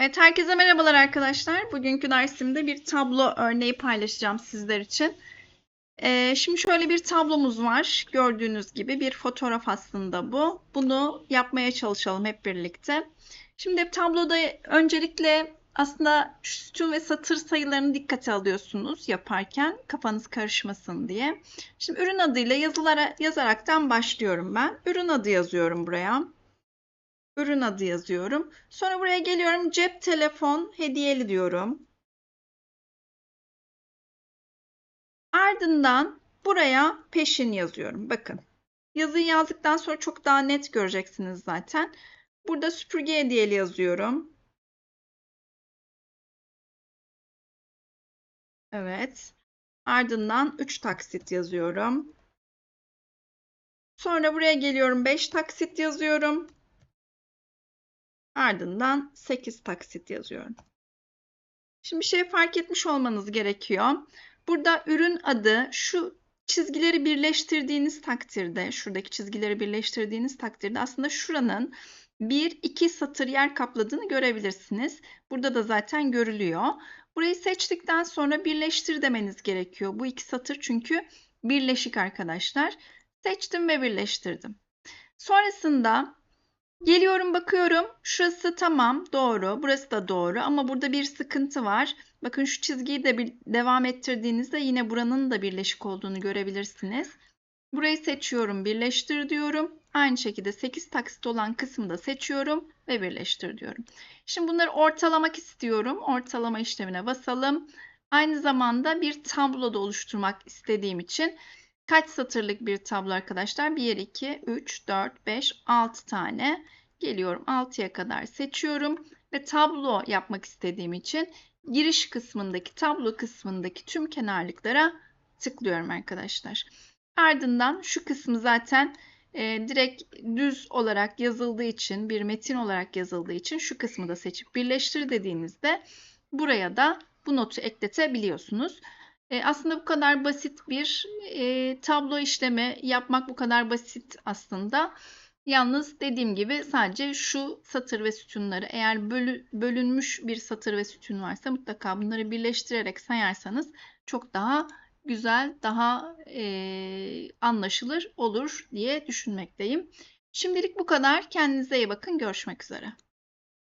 Evet, herkese merhabalar arkadaşlar. Bugünkü dersimde bir tablo örneği paylaşacağım sizler için. Ee, şimdi şöyle bir tablomuz var. Gördüğünüz gibi bir fotoğraf aslında bu. Bunu yapmaya çalışalım hep birlikte. Şimdi tabloda öncelikle aslında sütun ve satır sayılarını dikkate alıyorsunuz yaparken kafanız karışmasın diye. Şimdi ürün adıyla yazılara yazaraktan başlıyorum ben. Ürün adı yazıyorum buraya ürün adı yazıyorum. Sonra buraya geliyorum cep telefon hediyeli diyorum. Ardından buraya peşin yazıyorum. Bakın. Yazıyı yazdıktan sonra çok daha net göreceksiniz zaten. Burada süpürge hediyeli yazıyorum. Evet. Ardından 3 taksit yazıyorum. Sonra buraya geliyorum 5 taksit yazıyorum. Ardından 8 taksit yazıyorum. Şimdi bir şey fark etmiş olmanız gerekiyor. Burada ürün adı şu çizgileri birleştirdiğiniz takdirde, şuradaki çizgileri birleştirdiğiniz takdirde aslında şuranın bir iki satır yer kapladığını görebilirsiniz. Burada da zaten görülüyor. Burayı seçtikten sonra birleştir demeniz gerekiyor. Bu iki satır çünkü birleşik arkadaşlar. Seçtim ve birleştirdim. Sonrasında Geliyorum bakıyorum. Şurası tamam doğru. Burası da doğru ama burada bir sıkıntı var. Bakın şu çizgiyi de bir devam ettirdiğinizde yine buranın da birleşik olduğunu görebilirsiniz. Burayı seçiyorum, birleştir diyorum. Aynı şekilde 8 taksit olan kısmı da seçiyorum ve birleştir diyorum. Şimdi bunları ortalamak istiyorum. Ortalama işlemine basalım. Aynı zamanda bir tablo da oluşturmak istediğim için kaç satırlık bir tablo arkadaşlar? 1, 2, 3, 4, 5, 6 tane. Geliyorum 6'ya kadar seçiyorum ve tablo yapmak istediğim için giriş kısmındaki tablo kısmındaki tüm kenarlıklara tıklıyorum arkadaşlar. Ardından şu kısmı zaten e, direkt düz olarak yazıldığı için bir metin olarak yazıldığı için şu kısmı da seçip birleştir dediğinizde buraya da bu notu ekletebiliyorsunuz. E, aslında bu kadar basit bir e, tablo işlemi yapmak bu kadar basit aslında. Yalnız dediğim gibi sadece şu satır ve sütunları eğer bölü, bölünmüş bir satır ve sütun varsa mutlaka bunları birleştirerek sayarsanız çok daha güzel, daha e, anlaşılır olur diye düşünmekteyim. Şimdilik bu kadar. Kendinize iyi bakın. Görüşmek üzere.